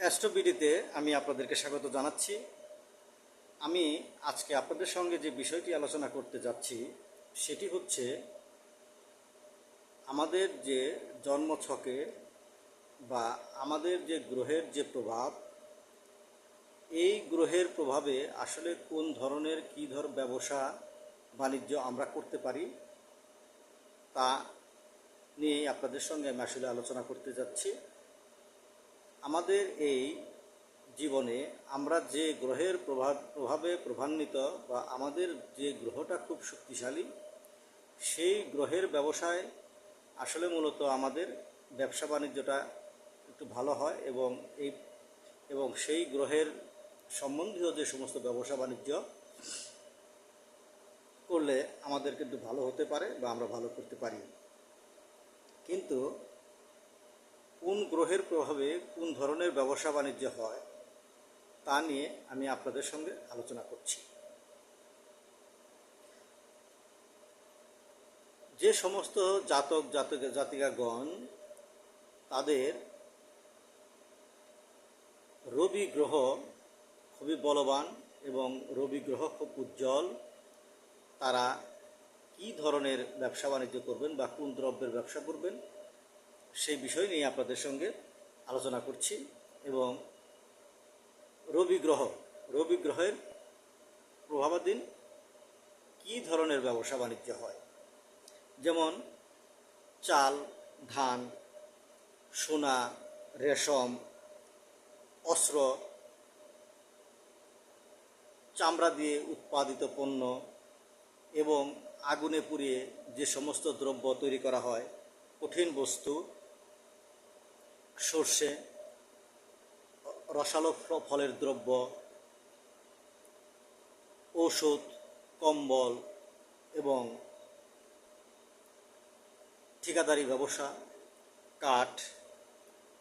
অ্যাস্ট্রোবিডিতে আমি আপনাদেরকে স্বাগত জানাচ্ছি। আমি আজকে আপনাদের সঙ্গে যে বিষয়টি আলোচনা করতে যাচ্ছি, সেটি হচ্ছে আমাদের যে জন্মছকে বা আমাদের যে গ্রহের যে প্রভাব, এই গ্রহের প্রভাবে আসলে কোন ধরনের কী ধর ব্যবসা বাণিজ্য আমরা করতে পারি, তা নিয়ে আপনাদের সঙ্গে আমি আসলে আলোচনা করতে যাচ্ছি। আমাদের এই জীবনে আমরা যে গ্রহের প্রভাব, প্রভাবে প্রভান্বিত বা আমাদের যে গ্রহটা খুব শক্তিশালী, সেই গ্রহের ব্যবসায় আসলে মূলত আমাদের ব্যবসা বাণিজ্যটা একটু ভালো হয় এবং এই, এবং সেই গ্রহের সম্বন্ধীয় যে সমস্ত ব্যবসা বাণিজ্য করলে আমাদের কিন্তু ভালো হতে পারে বা আমরা ভালো করতে পারি। কিন্তু কোন গ্রহের প্রভাবে কোন ধরনের ব্যবসা বাণিজ্য হয়, তা নিয়ে আমি আপনাদের সঙ্গে আলোচনা করছি। যে সমস্ত জাতক জাতক জাতিকাগণ তাদের রবি গ্রহ খুবই বলবান এবং রবি গ্রহ খুব উজ্জ্বল, তারা কি ধরনের ব্যবসা বাণিজ্য করবেন বা কোন দ্রব্যের ব্যবসা করবেন সেই বিষয় নিয়ে আপনাদের সঙ্গে আলোচনা করছি এবং রবি গ্রহ, রবি গ্রহের প্রভাবাধীন কী ধরনের ব্যবসা বাণিজ্য হয়? যেমন চাল, ধান, সোনা, রেশম, অস্ত্র, চামড়া দিয়ে উৎপাদিত পণ্য এবং আগুনে পুড়িয়ে যে সমস্ত দ্রব্য তৈরি করা হয়, কঠিন বস্তু সর্ষে, রসালো ফলের দ্রব্য, ঔষধ, কম্বল এবং ঠিকাদারি ব্যবসা, কাঠ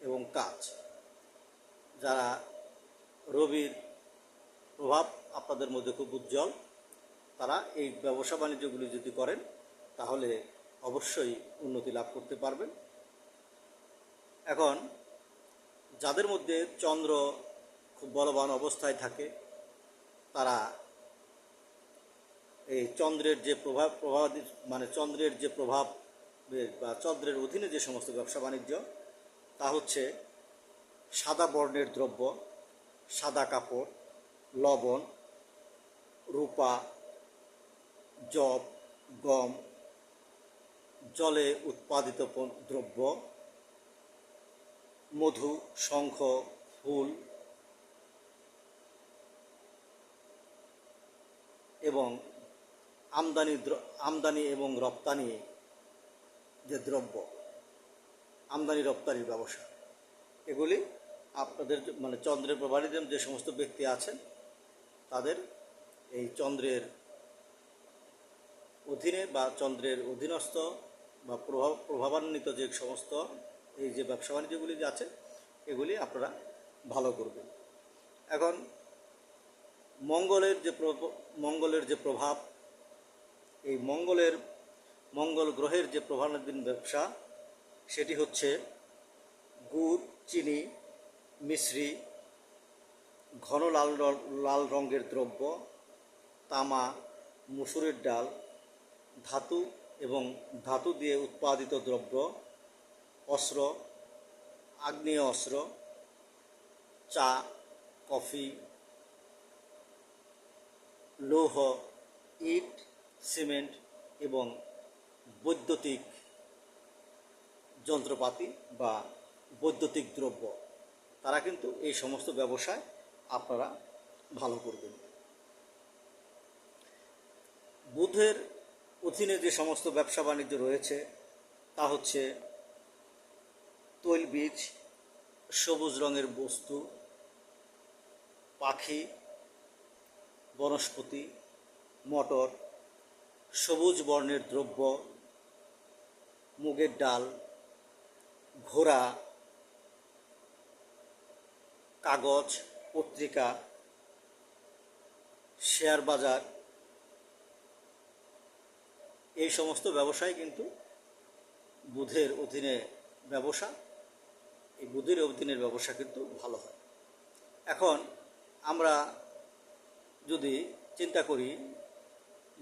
এবং কাজ যারা রবির প্রভাব আপনাদের মধ্যে খুব উজ্জ্বল, তারা এই ব্যবসা বাণিজ্যগুলি যদি করেন, তাহলে অবশ্যই উন্নতি লাভ করতে পারবেন। এখন যাদের মধ্যে চন্দ্র খুব বলবান অবস্থায় থাকে, তারা এই চন্দ্রের যে প্রভাব প্রভাব মানে চন্দ্রের যে প্রভাব, বা চন্দ্রের অধীনে যে সমস্ত ব্যবসা বাণিজ্য, তা হচ্ছে সাদা বর্ণের দ্রব্য, সাদা কাপড়, লবণ, রূপা জব গম, জলে উৎপাদিত দ্রব্য মধু, শঙ্খ, ফুল এবং আমদানি আমদানি এবং রপ্তানি যে দ্রব্য, আমদানি রপ্তানির ব্যবসা, এগুলি আপনাদের মানে চন্দ্রের প্রভাবিত যে সমস্ত ব্যক্তি আছেন, তাদের এই চন্দ্রের অধীনে বা চন্দ্রের অধীনস্থ বা প্রভাব, প্রভাবান্বিত যে সমস্ত এই যে ব্যবসা বাণিজ্যগুলি যে আছে, এগুলি আপনারা ভালো করবেন। এখন, মঙ্গলের যে মঙ্গলের যে প্রভাব, এই মঙ্গলের, মঙ্গল গ্রহের যে প্রভাবাধীন ব্যবসা, সেটি হচ্ছে গুড়, চিনি, মিশ্রি, ঘন লাল লাল রঙের দ্রব্য, তামা, মুসুরের ডাল, ধাতু এবং ধাতু দিয়ে উৎপাদিত দ্রব্য অস্ত্র, আগ্নেয় অস্ত্র, চা, কফি, লৌহ, ইট, সিমেন্ট এবং বৈদ্যুতিক যন্ত্রপাতি বা বৈদ্যুতিক দ্রব্য। তারা কিন্তু এই সমস্ত ব্যবসায় আপনারা ভালো করবেন। বুধের অধীনে যে সমস্ত ব্যবসা বাণিজ্য রয়েছে, তা হচ্ছে তৈলবীজ সবুজ রঙের বস্তু, পাখি, বনস্পতি, মটর, সবুজ বর্ণের দ্রব্য, মুগের ডাল, ঘোড়া, কাগজ, পত্রিকা, শেয়ার বাজার, এই সমস্ত ব্যবসায় কিন্তু বুধের অধীনে ব্যবসা এই বুধের অধীনের ব্যবসা কিন্তু ভালো হয়। এখন আমরা যদি চিন্তা করি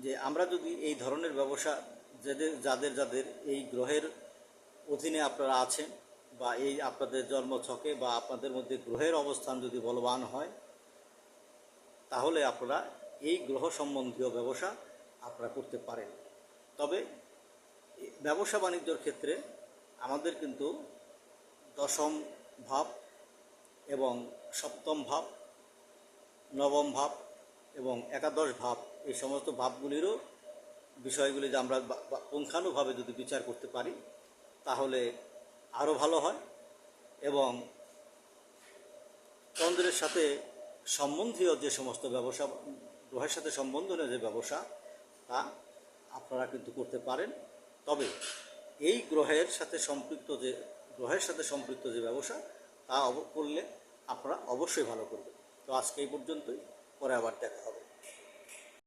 যে আমরা যদি এই ধরনের ব্যবসা যাদের যাদের যাদের এই গ্রহের অধীনে আপনারা আছেন বা এই আপনাদের জন্মছকে বা আপনাদের মধ্যে গ্রহের অবস্থান যদি বলবান হয়, তাহলে আপনারা এই গ্রহ সম্বন্ধীয় ব্যবসা আপনারা করতে পারেন। তবে ব্যবসা বাণিজ্যর ক্ষেত্রে আমাদের কিন্তু দশম ভাব এবং সপ্তম ভাব, নবম ভাব এবং একাদশ ভাব, এই সমস্ত ভাবগুলিরও বিষয়গুলি যে আমরা পুঙ্খানুভাবে যদি বিচার করতে পারি, তাহলে আরও ভালো হয় এবং চন্দ্রের সাথে সম্বন্ধীয় যে সমস্ত ব্যবসা, গ্রহের সাথে সম্বন্ধনীয় যে ব্যবসা, তা আপনারা কিন্তু করতে পারেন। তবে এই গ্রহের সাথে সম্পৃক্ত যে গ্রহের সাথে সম্পৃক্ত যে ব্যবসা, তা করলে আপনারা অবশ্যই ভালো করবেন। তো আজকে এই পর্যন্তই। পরে আবার দেখা হবে।